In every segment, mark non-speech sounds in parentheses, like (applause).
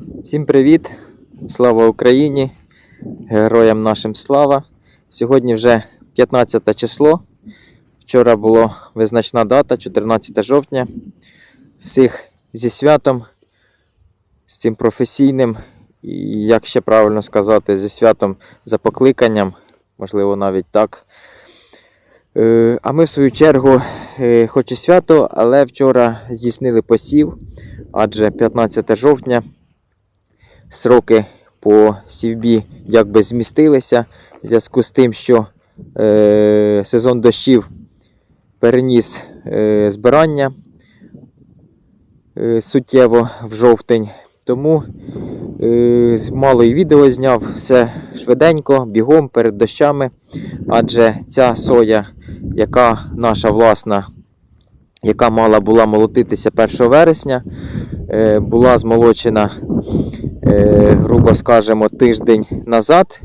Всім привіт! Слава Україні! Героям нашим слава! Сьогодні вже 15 число. Вчора була визначна дата, 14 жовтня. Всіх зі святом, з цим професійним, і як ще правильно сказати, зі святом за покликанням, можливо, навіть так. Е, А ми, в свою чергу, е, хоч і свято, але вчора здійснили посів, адже 15 жовтня сроки по сівбі якби змістилися в зв'язку з тим, що е, сезон дощів переніс е, збирання е, суттєво в жовтень. Тому е, мало і відео зняв все швиденько, бігом перед дощами. Адже ця соя, яка наша власна, яка мала була молотитися 1 вересня, е, була змолочена грубо скажемо, тиждень назад,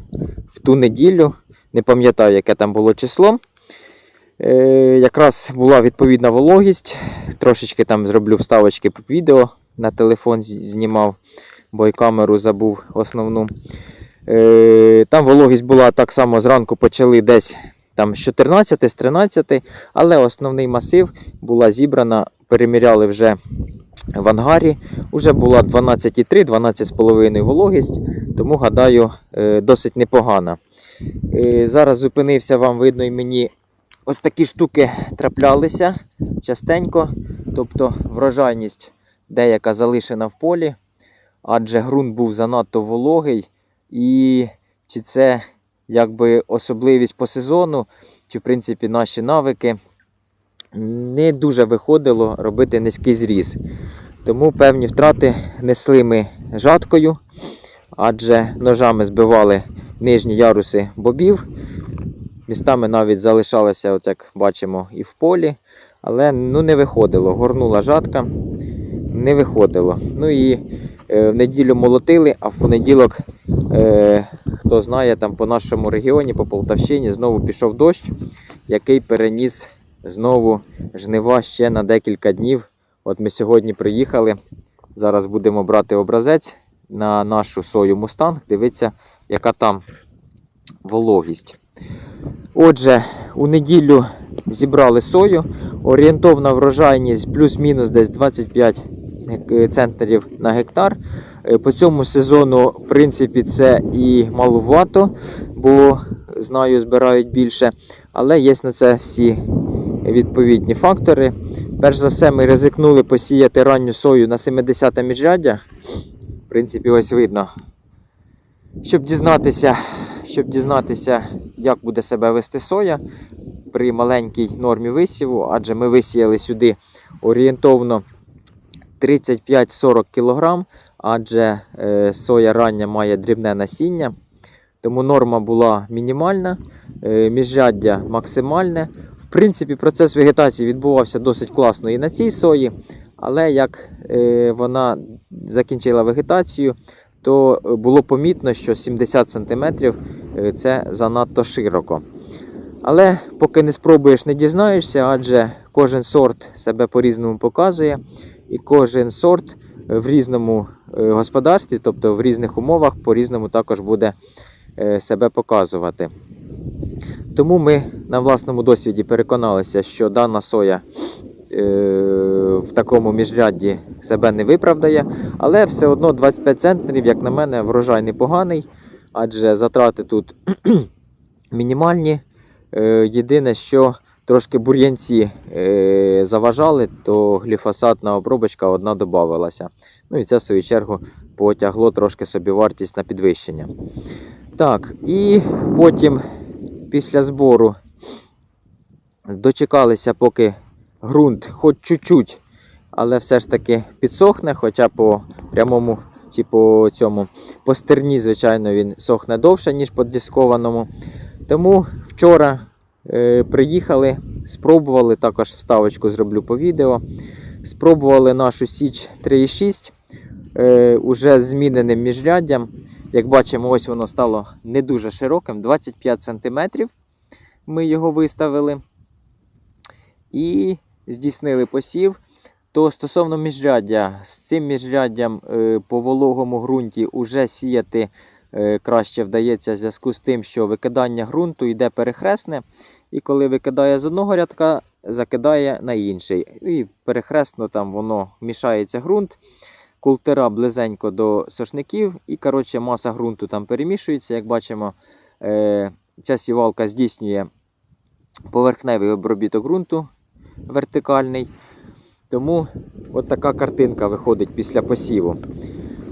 в ту неділю, не пам'ятаю, яке там було число. Е, якраз була відповідна вологість. Трошечки там зроблю вставочки під відео на телефон знімав, бо й камеру забув основну. Е, там вологість була так само зранку почали десь там з 14, з 13, але основний масив була зібрана, переміряли вже в ангарі. Уже була 12,3, 12,5 вологість, тому гадаю, е, досить непогана. Е, Зараз зупинився, вам видно і мені. Ось такі штуки траплялися частенько. Тобто врожайність деяка залишена в полі, адже ґрунт був занадто вологий. І чи це якби особливість по сезону, чи в принципі наші навики не дуже виходило робити низький зріз. Тому певні втрати несли ми жаткою, адже ножами збивали нижні яруси бобів. Містами навіть залишалося, от як бачимо, і в полі, але ну, не виходило. Горнула жатка, не виходило. Ну і е, в неділю молотили, а в понеділок, е, хто знає, там по нашому регіоні, по Полтавщині, знову пішов дощ, який переніс знову жнива ще на декілька днів. От ми сьогодні приїхали. Зараз будемо брати образець на нашу сою Мустанг. Дивіться, яка там вологість. Отже, у неділю зібрали сою. Орієнтовна врожайність плюс-мінус десь 25 гек- центнерів на гектар. Е, По цьому сезону, в принципі, це і малувато, бо знаю, збирають більше. Але є на це всі відповідні фактори. Перш за все, ми ризикнули посіяти ранню сою на 70 міжряддя. В принципі, ось видно. Щоб дізнатися, щоб дізнатися, як буде себе вести соя при маленькій нормі висіву, адже ми висіяли сюди орієнтовно 35-40 кг, адже е, соя рання має дрібне насіння. Тому норма була мінімальна, е, міжряддя максимальне. В принципі, процес вегетації відбувався досить класно і на цій сої, але як е, вона закінчила вегетацію, то було помітно, що 70 см це занадто широко. Але поки не спробуєш, не дізнаєшся, адже кожен сорт себе по-різному показує, і кожен сорт в різному господарстві, тобто в різних умовах, по-різному також буде е, себе показувати. Тому ми на власному досвіді переконалися, що дана соя е, в такому міжрядді себе не виправдає, але все одно 25 центнерів, як на мене, врожай непоганий, адже затрати тут (clears throat) мінімальні. Е, Єдине, що трошки бур'янці е, заважали, то гліфосатна обробочка одна додавалася. Ну і це, в свою чергу, потягло трошки собі вартість на підвищення. Так, і потім після збору дочекалися, поки ґрунт хоч чуть-чуть, але все ж таки підсохне, хоча по прямому чи по цьому по стерні, звичайно, він сохне довше, ніж по дискованому. Тому вчора приїхали, спробували, також вставочку зроблю по відео. Спробували нашу Січ 3,6 е, уже з зміненим міжряддям. Як бачимо, ось воно стало не дуже широким, 25 см. Ми його виставили і здійснили посів. То стосовно міжряддя, з цим міжряддям е, по вологому ґрунті уже сіяти е, краще вдається в зв'язку з тим, що викидання ґрунту йде перехресне, і коли викидає з одного рядка, закидає на інший. І перехресно там воно мішається ґрунт, культура близенько до сошників, і коротше, маса ґрунту там перемішується. Як бачимо, е, ця сівалка здійснює поверхневий обробіток ґрунту вертикальний. Тому от така картинка виходить після посіву.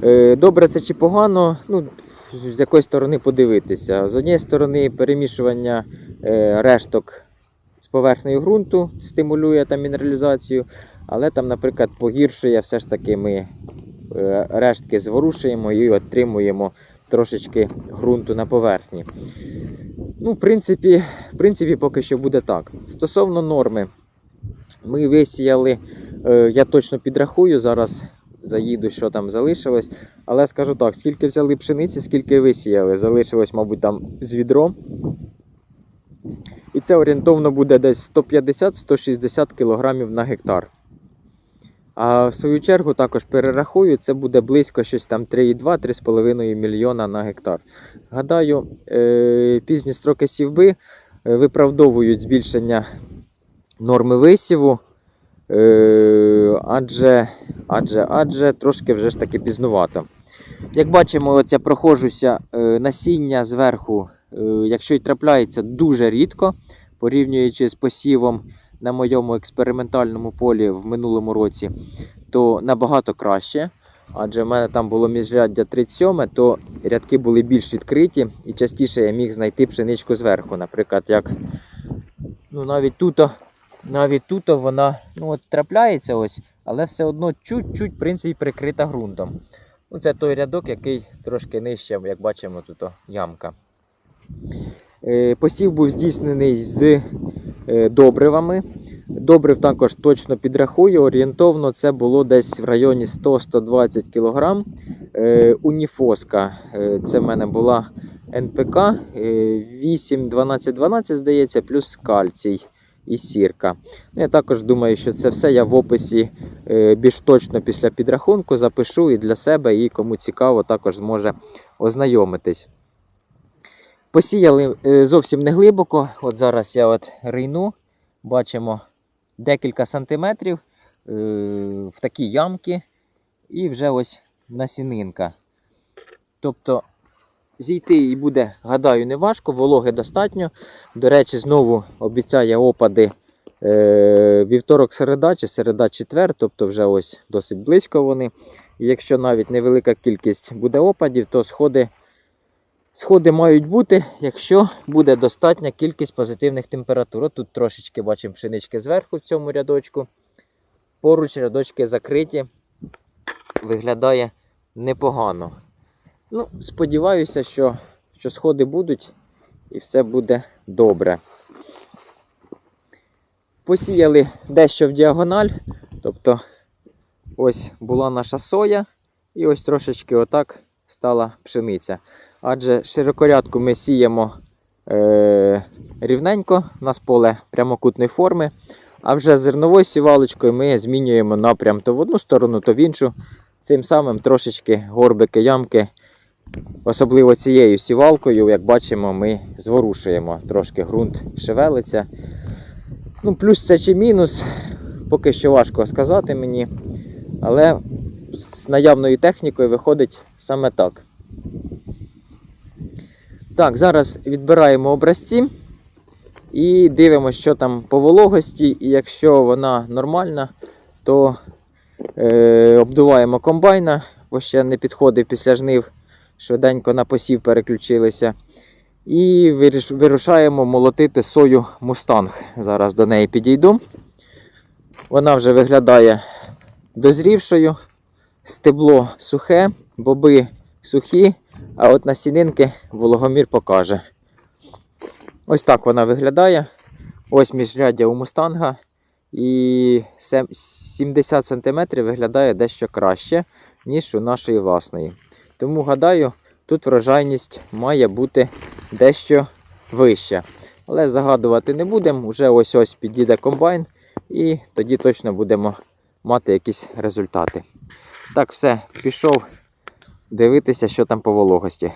Е, Добре це чи погано, ну, з якої сторони подивитися. З однієї сторони, перемішування решток з поверхнею ґрунту стимулює там мінералізацію, але там, наприклад, погіршує все ж таки ми е, рештки зворушуємо і отримуємо трошечки ґрунту на поверхні. Ну, в принципі, в принципі, поки що буде так. Стосовно норми, ми висіяли, е, я точно підрахую, зараз заїду, що там залишилось. Але скажу так, скільки взяли пшениці, скільки висіяли. Залишилось, мабуть, там з відро. І це орієнтовно буде десь 150-160 кг на гектар. А в свою чергу також перерахую, це буде близько щось там 3,2-3,5 мільйона на гектар. Гадаю, е, пізні строки сівби е, виправдовують збільшення норми висіву, е, адже, адже, адже трошки вже ж таки пізнувато. Як бачимо, от я проходжуся насіння зверху, якщо й трапляється дуже рідко, порівнюючи з посівом на моєму експериментальному полі в минулому році, то набагато краще. Адже в мене там було міжряддя 37, то рядки були більш відкриті і частіше я міг знайти пшеничку зверху. Наприклад, як ну, навіть тут, навіть тут вона ну, от, трапляється, ось, але все одно чуть-чуть в принципі, прикрита ґрунтом. Ну, це той рядок, який трошки нижче, як бачимо, тут ямка. Е, Посів був здійснений з е, добривами. Добрив також точно підрахую. Орієнтовно це було десь в районі 100-120 кг. Е, Уніфоска. Це в мене була НПК 8-12-12, здається, плюс кальцій і сірка. Ну, Я також думаю, що це все я в описі більш точно після підрахунку запишу і для себе, і кому цікаво, також зможе ознайомитись. Посіяли е, зовсім не глибоко. От зараз я от рийну, бачимо декілька сантиметрів е, в такі ямки, і вже ось насінинка. Тобто зійти і буде, гадаю, не важко, вологи достатньо. До речі, знову обіцяє опади е, вівторок середа чи середа четвер, тобто вже ось досить близько вони. Якщо навіть невелика кількість буде опадів, то сходи, сходи мають бути, якщо буде достатня кількість позитивних температур. От тут трошечки бачимо пшенички зверху в цьому рядочку. Поруч рядочки закриті, виглядає непогано. Ну, сподіваюся, що, що сходи будуть і все буде добре. Посіяли дещо в діагональ. Тобто, ось була наша соя, і ось трошечки отак стала пшениця. Адже широкорядку ми сіємо е, рівненько, у нас поле прямокутної форми. А вже зерновою сівалочкою ми змінюємо напрям то в одну сторону, то в іншу. Цим самим трошечки горбики, ямки Особливо цією сівалкою, як бачимо, ми зворушуємо. Трошки ґрунт шевелиться. Ну, Плюс це чи мінус, поки що важко сказати мені. Але з наявною технікою виходить саме так. Так, зараз відбираємо образці і дивимося, що там по вологості. І якщо вона нормальна, то е, обдуваємо комбайна, бо ще не підходив після жнив швиденько на посів переключилися. І вирушаємо молотити сою мустанг. Зараз до неї підійду. Вона вже виглядає дозрівшою. Стебло сухе, боби сухі, а от насінинки вологомір покаже. Ось так вона виглядає. Ось міжряддя у мустанга. І 70 см виглядає дещо краще, ніж у нашої власної. Тому гадаю, тут врожайність має бути дещо вища. Але загадувати не будемо. Уже ось ось підійде комбайн, і тоді точно будемо мати якісь результати. Так, все, пішов дивитися, що там по вологості.